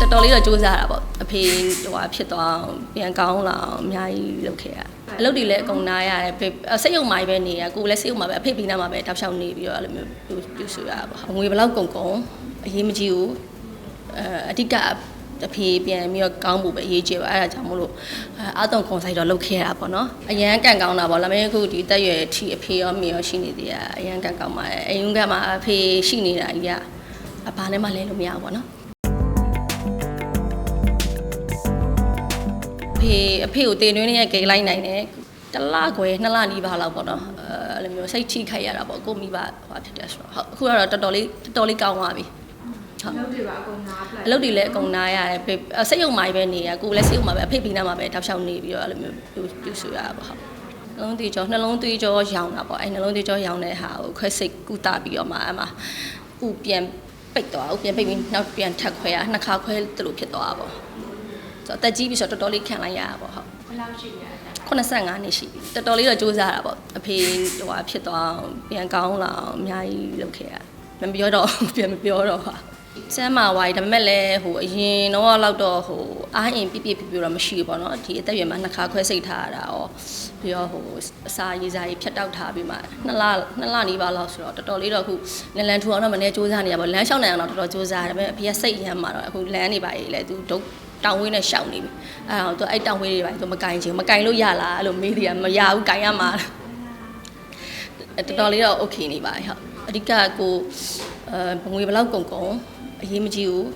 တော်တော်လေးတော့စူးစမ်းတာပေါ့အဖေဟိုဟာဖြစ်သွားအောင်ပြန်ကောင်းလာအောင်အများကြီးလုပ်ခဲ့ရအလုပ်တွေလည်းအကုန်နားရတယ်ဖေစိတ်ယုံမှပဲနေရကိုယ်လည်းစိတ်ယုံမှပဲအဖေပြီးနားမှာပဲတောက်လျှောက်နေပြီးတော့အဲ့လိုမျိုးပြုပြုဆိုရတာပေါ့ငွေဘယ်လောက်ကုန်ကုန်အရေးမကြီးဘူးအဲအဓိကအဖေပြန်ပြီးတော့ကောင်းဖို့ပဲအရေးကြီးပါအဲ့ဒါကြောင့်မို့လို့အာတုံကွန်ဆိုင်တော့လုပ်ခဲ့ရတာပေါ့နော်အရန်ကန်ကောင်းတာပေါ့ဒါပေမဲ့အခုဒီတက်ရွယ်ထီအဖေရောမေရောရှိနေသေးတာအရန်ကန်ကောင်းပါတယ်အရင်ကမှအဖေရှိနေတာကြီးကအဘာနဲ့မှလဲလို့မရဘူးပေါ့နော် ဖေအဖေကိုတင်တွင်းနဲ့ဂိတ်လိုက်နိုင်တယ်တစ်လခွဲနှစ်လနီးပါးလောက်ပေါ့နော်အဲအဲ့လိုမျိုးစိတ်ထိခိုက်ရတာပေါ့ကိုမိဘဟိုဖြစ်တယ်ဆိုတော့ဟုတ်အခုကတော့တော်တော်လေးတော်တော်လေးကောင်းသွားပြီဟုတ်လုပ်တွေပါအကုန်နားပလိုက်အလုပ်တွေလည်းအကုန်နားရတယ်ဖေစိတ်ယုံမှပဲနေရကိုယ်လည်းစိတ်ယုံမှပဲအဖေပြီးနားမှာပဲတောက်လျှောက်နေပြီးတော့အဲ့လိုမျိုးပြုပြုဆိုရတာပေါ့ဟုတ်နှလုံးသွေးကြောနှလုံးသွေးကြောရောင်တာပေါ့အဲ့နှလုံးသွေးကြောရောင်တဲ့ဟာကိုခွဲစိတ်ကုသပြီးတော့မှအဲ့မှာဥပြန်ပိတ်သွားဥပြန်ပိတ်ပြီးနောက်ပြန်ထပ်ခွဲရနှစ်ခါခွဲတလို့ဖြစ်သွားတာပေါ့ ဆိုတော့အသက်ကြီးပြီဆိုတော့တော်တော်လေးခံလိုက်ရတာပေါ့ဟုတ်ဘယ်လောက်ရှိရလဲ85နှစ်ရှိပြီတော်တော်လေးတော့စူးစမ်းတာပေါ့အဖေဟိုဟာဖြစ်သွားအောင်ပြန်ကောင်းလာအောင်အများကြီးလုပ်ခဲ့ရမပြောတော့ပြန်မပြောတော့ပါစမ်းမာဝိုင်းဒါပေမဲ့လည်းဟိုအရင်တော့လောက်တော့ဟိုအားရင်ပြပြပြပြတော့မရှိဘူးပေါ့နော်ဒီအသက်အရွယ်မှာနှစ်ခါခွဲစိတ်ထားရတာရောပြီးတော့ဟိုအစာရေးစားကြီးဖြတ်တောက်ထားပြီးမှနှစ်လနှစ်လနီးပါလောက်ဆိုတော့တော်တော်လေးတော့အခုနလန်ထူအောင်တော့မနေစူးစမ်းနေရပါလမ်းလျှောက်နိုင်အောင်တော့တော်တော်စူးစမ်းရတယ်ဒါပေမဲ့အဖေကစိတ်ရမ်းမှာတော့အခုလမ်းနေပါလေလေသူဒုတ် တောင်ဝင်းနဲ့ရှောက်နေပြီအဲ့တော့သူအဲ့တောင်ဝင်းတွေပါသူမကင်ချင်မကင်လို့ရလားအဲ့လိုမေးတယ်မရဘူးကင်ရမှာတော်တော်လေးတော့ okay နေပါဟုတ်အဓိကကိုအဲငွေဘယ်လောက်ကုန်ကုန်အရေးမကြီးဘူး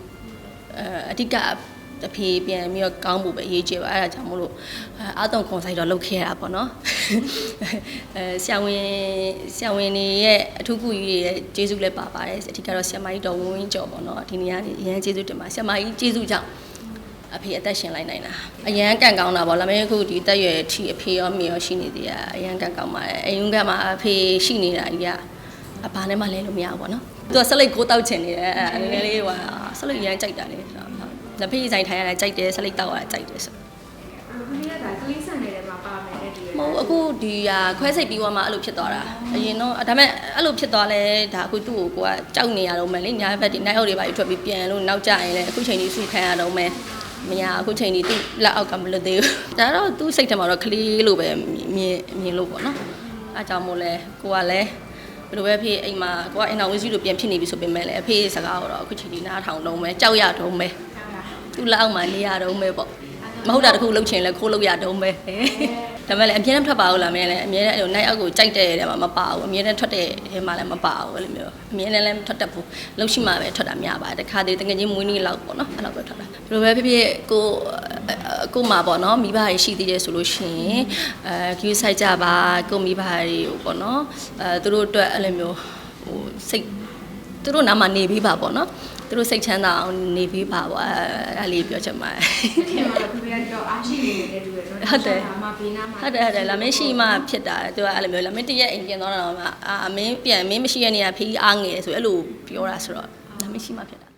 အဲအဓိကအဖေပြန်ပြီးတော့ကောင်းဖို့ပဲအရေးကြီးပါအဲ့ဒါကြောင့်မို့လို့အာတုံကွန်ဆိုင်တော့လုပ်ခဲ့ရတာပေါ့နော်အဲဆရာဝန်ဆရာဝန်တွေရဲ့အထူးကူကြီးတွေရဲ့ကျေးဇူးလည်းပါပါတယ်အဓိကတော့ဆရာမကြီးတော်ဝင်းဝင်းကျော်ပေါ့နော်ဒီနေရာနေအရင်ကျေးဇူးတင်ပါဆရာမကြီးကျေးဇူးကြောင့် အဖေအသက်ရှင်လိုက်နိုင်တာအရန်ကန်ကောင်းတာပေါ့ဒါပေမဲ့အခုဒီတက်ရွယ်ထီအဖေရောမေရောရှိနေသေးတာအရန်ကန်ကောင်းပါတယ်အရင်ကမှအဖေရှိနေတာကြီးကအဘာနဲ့မှလဲလို့မရဘူးပေါ့နော်သူကဆက်လိုက်ကိုတောက်ချင်နေတယ်အဲငယ်ငယ်လေးကဆက်လိုက်ရမ်းကြိုက်တာလေဆိုတော့လက်ဖေးဆိုင်ထိုင်ရတာကြိုက်တယ်ဆက်လိုက်တောက်ရတာကြိုက်တယ်ဆိုအခုနေ့ကဒါကလေးဆန်နေတဲ့မှာပါမယ်တဲ့ဒီမဟုတ်အခုဒီဟာခွဲစိတ်ပြီးသွားမှအဲ့လိုဖြစ်သွားတာအရင်တော့ဒါပေမဲ့အဲ့လိုဖြစ်သွားလဲဒါအခုသူ့ကိုကိုကကြောက်နေရတော့မယ်လေညာဘက်ဒီနိုင်အောက်တွေပါထွက်ပြီးပြန်လို့နောက်ကျရင်လည်းအခုချိန်ကြီးစုခံရတော့မယ် မရအခုချိန်ကြီးသူ့လက်အောက်ကမလွတ်သေးဘူးဒါတော့သူ့စိတ်ထဲမှာတော့ကလေးလိုပဲမြင်မြင်လို့ပေါ့နော်အားကြောင့်မို့လဲကိုကလည်းဘယ်လိုပဲဖြစ်အိမ်မှာကိုကအင်တာဝင်းစီလိုပြန်ဖြစ်နေပြီဆိုပေမဲ့လည်းအဖေစကားတော့အခုချိန်ကြီးနားထောင်တော့မယ်ကြောက်ရတော့မယ်သူ့လက်အောက်မှာနေရတော့မယ်ပေါ့ မဟုတ်တာတခုလှုပ်ချင်လဲခိုးလို့ရတုံးပဲဒါမဲ့လည်းအမြဲတမ်းထွက်ပါဦးလားမင်းလည်းအမြဲတမ်းအဲ့လိုနိုင်အောက်ကိုကြိုက်တဲ့တဲ့မှာမပါဘူးအမြဲတမ်းထွက်တဲ့အဲမှာလည်းမပါဘူးအဲ့လိုမျိုးအမြဲတမ်းလည်းထွက်တတ်ဘူးလှုပ်ရှိမှပဲထွက်တာများပါတယ်တခါတည်းတကယ်ချင်းမွေးနေ့လောက်ပေါ့နော်အဲ့လောက်ပဲထွက်တာဘယ်လိုပဲဖြစ်ဖြစ်ကိုကိုမှာပေါ့နော်မိဘတွေရှိသေးတယ်ဆိုလို့ရှိရင်အဲ queue site ကြပါကိုမိဘတွေကိုပေါ့နော်အဲသူတို့အတွက်အဲ့လိုမျိုးဟိုစိတ်သူတို့နားမှာနေပြီးပါပေါ့နော် သူတို့စိတ်ချမ်းသာအောင်နေပြီးပါပေါ့အဲအဲ့လေးပြောချင်ပါတယ်ဒီမှာတော့ပြရတော့အားရှိနေတဲ့လူတွေတော့ဟုတ်တယ်ဒါမှဘေးနားမှာဟုတ်တယ်ဟုတ်တယ်လာမင်းရှိမှဖြစ်တာသူကအဲ့လိုမျိုးလာမင်းတရက်အိမ်ပြန်သွားတာတော့မှအာမင်းပြန်မင်းမရှိရနေရဖေးအားငယ်ဆိုအဲ့လိုပြောတာဆိုတော့လာမင်းရှိမှဖြစ်တာ